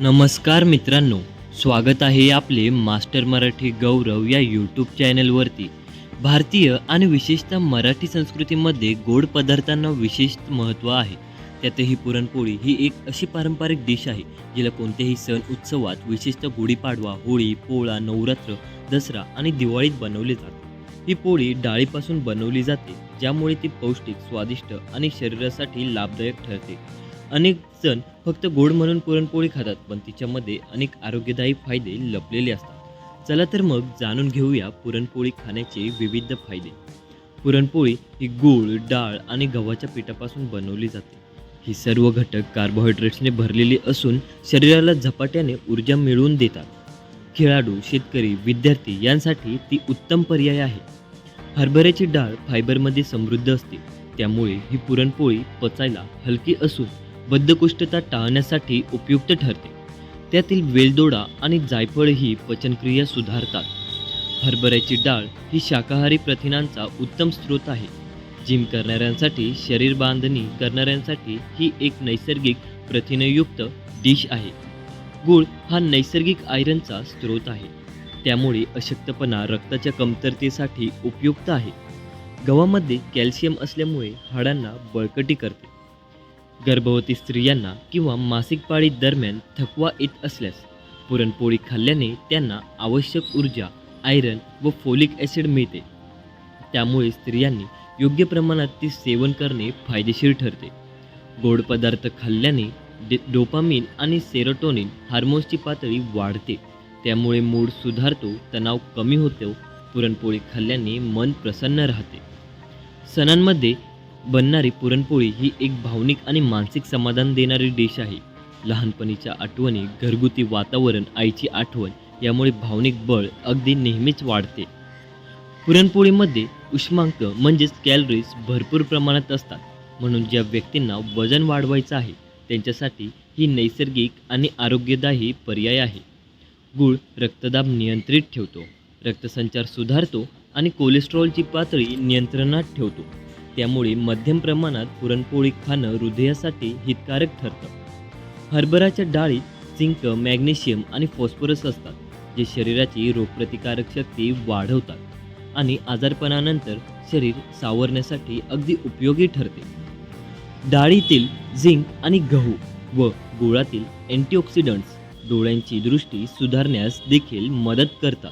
नमस्कार मित्रांनो स्वागत आहे आपले मास्टर मराठी गौरव या यूट्यूब चॅनलवरती. भारतीय आणि विशेषतः मराठी संस्कृतीमध्ये गोड पदार्थांना विशेष महत्त्व आहे. त्यातही पुरणपोळी ही एक अशी पारंपरिक डिश आहे जिला कोणत्याही सण उत्सवात विशेषतः गुढीपाडवा होळी पोळा नवरात्र दसरा आणि दिवाळीत बनवली जाते. ही पोळी डाळीपासून बनवली जाते ज्यामुळे ती पौष्टिक स्वादिष्ट आणि शरीरासाठी लाभदायक ठरते. अनेक जण फक्त गोड म्हणून पुरणपोळी खातात पण तिच्यामध्ये अनेक आरोग्यदायी फायदे लपलेले असतात. चला तर मग जाणून घेऊया पुरणपोळी खाण्याचे विविध फायदे. पुरणपोळी ही गूळ डाळ आणि गव्हाच्या पिठापासून बनवली जाते. ही सर्व घटक कार्बोहायड्रेट्सने भरलेली असून शरीराला झपाट्याने ऊर्जा मिळवून देतात. खेळाडू शेतकरी विद्यार्थी यांसाठी ती उत्तम पर्याय आहे. हरभऱ्याची डाळ फायबरमध्ये समृद्ध असते. त्यामुळे ही पुरणपोळी पचायला हलकी असून बद्धकोष्ठता टाळण्यासाठी उपयुक्त ठरते. त्यातील वेलदोडा आणि जायफळ ही पचनक्रिया सुधारतात. हरभऱ्याची डाळ ही शाकाहारी प्रथिनांचा उत्तम स्रोत आहे. जिम करणाऱ्यांसाठी शरीर बांधणी करणाऱ्यांसाठी ही एक नैसर्गिक प्रथिनयुक्त डिश आहे. गूळ हा नैसर्गिक आयरनचा स्रोत आहे. त्यामुळे अशक्तपणा रक्ताच्या कमतरतेसाठी उपयुक्त आहे. गव्हामध्ये कॅल्शियम असल्यामुळे हाडांना बळकटी करते. गर्भवती स्त्रियांना किंवा मासिक पाळी दरम्यान थकवा येत असल्यास पुरणपोळी खाल्ल्याने त्यांना आवश्यक ऊर्जा आयरन व फोलिक ॲसिड मिळते. त्यामुळे स्त्रियांनी योग्य प्रमाणात ती सेवन करणे फायदेशीर ठरते. गोड पदार्थ खाल्ल्याने डे डोपामिन आणि सेरोटोनिन हार्मोन्सची पातळी वाढते. त्यामुळे मूड सुधारतो तणाव कमी होतो पुरणपोळी खाल्ल्याने मन प्रसन्न राहते. सणांमध्ये बनणारी पुरणपोळी ही एक भावनिक आणि मानसिक समाधान देणारी डिश आहे. लहानपणीच्या आठवणी घरगुती वातावरण आईची आठवण यामुळे भावनिक बळ अगदी नेहमीच वाढते. पुरणपोळीमध्ये उष्मांक म्हणजेच कॅलरीज भरपूर प्रमाणात असतात. म्हणून ज्या व्यक्तींना वजन वाढवायचं आहे त्यांच्यासाठी ही नैसर्गिक आणि आरोग्यदायी पर्याय आहे. गूळ रक्तदाब नियंत्रित ठेवतो. रक्तसंचार सुधारतो आणि कोलेस्ट्रॉलची पातळी नियंत्रणात ठेवतो. त्यामुळे मध्यम प्रमाणात पुरणपोळी खाणं हृदयासाठी हितकारक ठरतं. हरभराच्या डाळीत झिंक मॅग्नेशियम आणि फॉस्फरस असतात जे शरीराची रोगप्रतिकारक शक्ती वाढवतात आणि आजारपणानंतर शरीर सावरण्यासाठी अगदी उपयोगी ठरते. डाळीतील झिंक आणि गहू व गुळातील अँटीऑक्सिडंट्स डोळ्यांची दृष्टी सुधारण्यास देखील मदत करतात.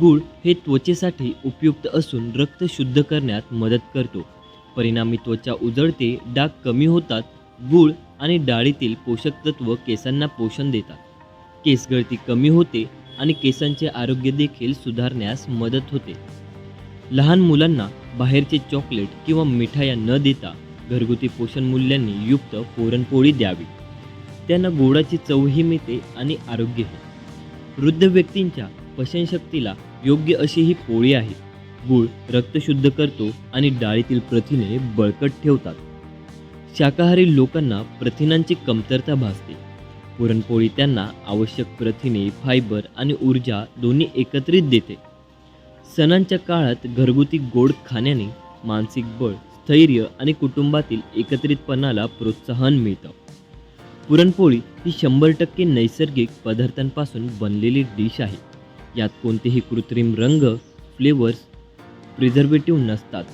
गूळ हे त्वचेसाठी उपयुक्त असून रक्त शुद्ध करण्यात मदत करतो. परिणामी त्वचा उजळते डाग कमी होतात गूळ आणि डाळीतील पोषक तत्व केसांना पोषण देतात. केस गळती कमी होते आणि केसांचे आरोग्य देखील सुधारण्यास मदत होते. लहान मुलांना बाहेरचे चॉकलेट किंवा मिठाया न देता घरगुती पोषण मूल्यांनी युक्त पुरणपोळी द्यावी. त्यांना गोडाची चवही मिळते आणि आरोग्यही वृद्ध व्यक्तींच्या पचनशक्तीला योग्य अशी ही पोळी आहे. गूळ रक्त शुद्ध करतो आणि डाळीतील प्रथिने बळकट ठेवतात. शाकाहारी लोकांना प्रथिनांची कमतरता भासते. पुरणपोळी त्यांना आवश्यक प्रथिने फायबर आणि ऊर्जा दोन्ही एकत्रित देते. सणांच्या काळात घरगुती गोड खाण्याने मानसिक बळ स्थैर्य आणि कुटुंबातील एकत्रितपणाला प्रोत्साहन मिळतं. पुरणपोळी ही शंभर टक्के नैसर्गिक पदार्थांपासून बनलेली डिश आहे. यात कोणतेही कृत्रिम रंग फ्लेवर्स प्रिझर्वेटिव्ह नसतात.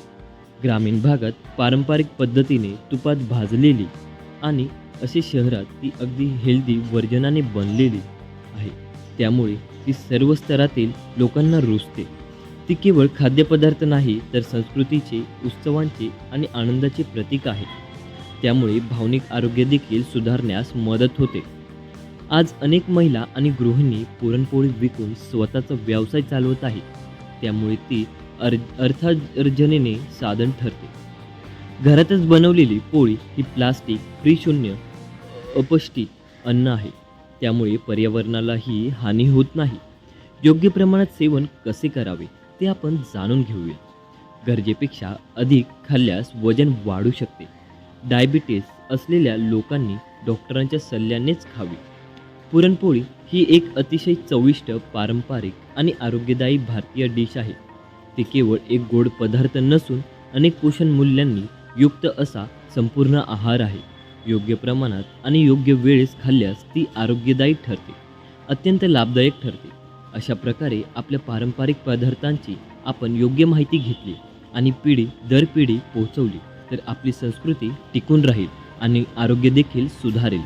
ग्रामीण भागात पारंपरिक पद्धतीने तुपात भाजलेली आणि असे शहरात ती अगदी हेल्दी वर्जनाने बनलेली आहे. त्यामुळे ती सर्व स्तरातील लोकांना रुजते. ती केवळ खाद्यपदार्थ नाही तर संस्कृतीचे उत्सवांचे आणि आनंदाचे प्रतीक आहे. त्यामुळे भावनिक आरोग्य देखील सुधारण्यास मदत होते. आज अनेक महिला आणि गृहिणी पुरणपोळी विकून स्वतःचा व्यवसाय चालवत आहेत. त्यामुळे ती अर् अर्थार्जनेने साधन ठरते. घरातच बनवलेली पोळी ही प्लास्टिक प्रिशून्य शून्य अन्न आहे. त्यामुळे पर्यावरणालाही हानी होत नाही. योग्य प्रमाणात सेवन कसे करावे ते आपण जाणून घेऊया. गरजेपेक्षा अधिक खाल्ल्यास वजन वाढू शकते. डायबिटीस असलेल्या लोकांनी डॉक्टरांच्या सल्ल्यानेच खावी. पुरणपोळी ही एक अतिशय चविष्ट पारंपरिक आणि आरोग्यदायी भारतीय डिश आहे. ते केवळ एक गोड पदार्थ नसून अनेक पोषण मूल्यांनी युक्त असा संपूर्ण आहार आहे. योग्य प्रमाणात आणि योग्य वेळेस खाल्ल्यास ती आरोग्यदायी ठरते अत्यंत लाभदायक ठरते. अशा प्रकारे आपल्या पारंपरिक पदार्थांची आपण योग्य माहिती घेतली आणि पिढी दर पिढी पोहोचवली तर आपली संस्कृती टिकून राहील आणि आरोग्य देखील सुधारेल.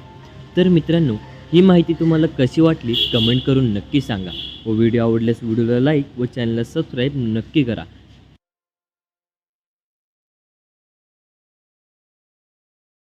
तर मित्रांनो ही माहिती तुम्हाला कशी वाटली कमेंट करून नक्की सांगा. व व्हिडिओ आवडल्यास व्हिडिओला लाईक व चॅनलला सबस्क्राईब नक्की करा.